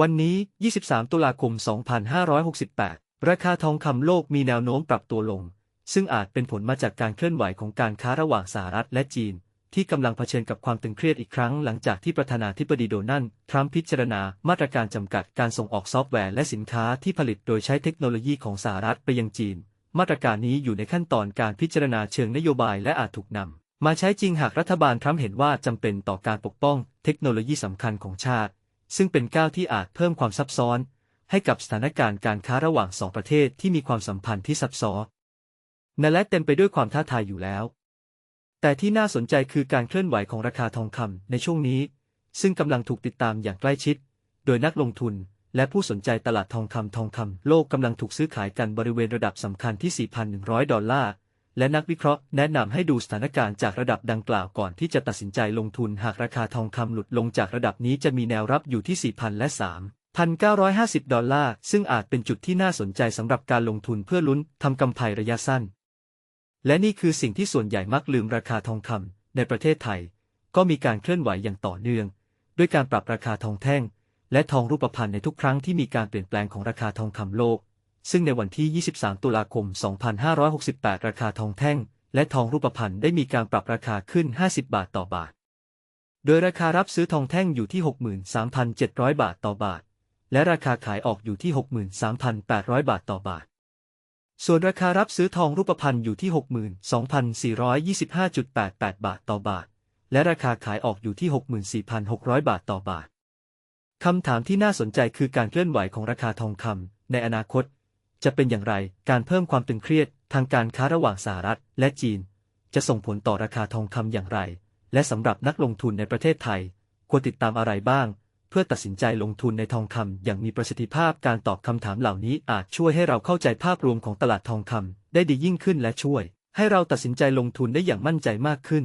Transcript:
วันนี้ 23 ตุลาคม 2568 ราคาทองคำโลกมีแนวโน้มปรับตัวลง ซึ่งอาจเป็นผลมาจากการเคลื่อนไหวของการค้าระหว่างสหรัฐและจีน ที่กำลังเผชิญกับความตึงเครียดอีกครั้งหลังจากที่ประธานาธิบดีโดนัลด์ทรัมป์พิจารณามาตรการจำกัดการส่งออกซอฟต์แวร์และสินค้าที่ผลิตโดยใช้เทคโนโลยีของสหรัฐไปยังจีน มาตรการนี้อยู่ในขั้นตอนการพิจารณาเชิงนโยบายและอาจถูกนำมาใช้จริงหากรัฐบาลทรัมป์เห็นว่าจำเป็นต่อการปกป้องเทคโนโลยีสำคัญของชาติ ซึ่งเป็นก้าวที่อาจเพิ่มความซับซ้อน ให้กับสถานการณ์การค้าระหว่างสองประเทศที่มีความสัมพันธ์ที่ซับซ้อนนและเต็มไปด้วยความท้าทายอยู่แล้ว แต่ที่น่าสนใจคือการเคลื่อนไหวของราคาทองคำในช่วงนี้ ซึ่งกำลังถูกติดตามอย่างใกล้ชิด โดยนักลงทุนและผู้สนใจตลาดทองคำทองคำโลกกำลังถูกซื้อขายกันบริเวณระดับสำคัญที่ 4,100 ดอลลาร์ และนักวิเคราะห์แนะนำให้ดูสถานการณ์จากระดับดังกล่าวก่อนที่จะตัดสินใจลงทุนหากราคาทองคำหลุดลงจากระดับนี้จะมีแนวรับอยู่ที่ 4,000 และ 3,950 ดอลลาร์ ซึ่งอาจเป็นจุดที่น่าสนใจสำหรับการลงทุนเพื่อลุ้นทำกำไรระยะสั้น และนี่คือสิ่งที่ส่วนใหญ่มักลืมราคาทองคำในประเทศไทย ก็มีการเคลื่อนไหวอย่างต่อเนื่อง ด้วยการปรับราคาทองแท่ง และทองรูปพรรณในทุกครั้งที่มีการเปลี่ยนแปลงของราคาทองคำโลก ซึ่งในวันที่ 23 ตุลาคม 2568 ราคาทองแท่ง และทองรูปพรรณได้มีการปรับราคาขึ้น 50 บาทต่อบาท โดยราคารับซื้อทองแท่งอยู่ที่ 63,700 บาทต่อบาท และราคาขายออกอยู่ที่ 63,800 บาทต่อบาท ส่วนราคารับซื้อทองรูปพรรณอยู่ที่ 62,425.88 บาทต่อบาท และราคาขายออกอยู่ที่ 64,600 บาทต่อบาท คำถามที่น่าสนใจคือการเคลื่อนไหวของราคาทองคำในอนาคต จะเป็นอย่างไร การเพิ่มความตึงเครียดทางการค้าระหว่างสหรัฐและจีน จะส่งผลต่อราคาทองคำอย่างไร และสำหรับนักลงทุนในประเทศไทย ควรติดตามอะไรบ้าง เพื่อตัดสินใจลงทุนในทองคำอย่างมีประสิทธิภาพการตอบคำถามเหล่านี้อาจช่วยให้เราเข้าใจภาพรวมของตลาดทองคำได้ดียิ่งขึ้นและช่วย ให้เราตัดสินใจลงทุนได้อย่างมั่นใจมากขึ้น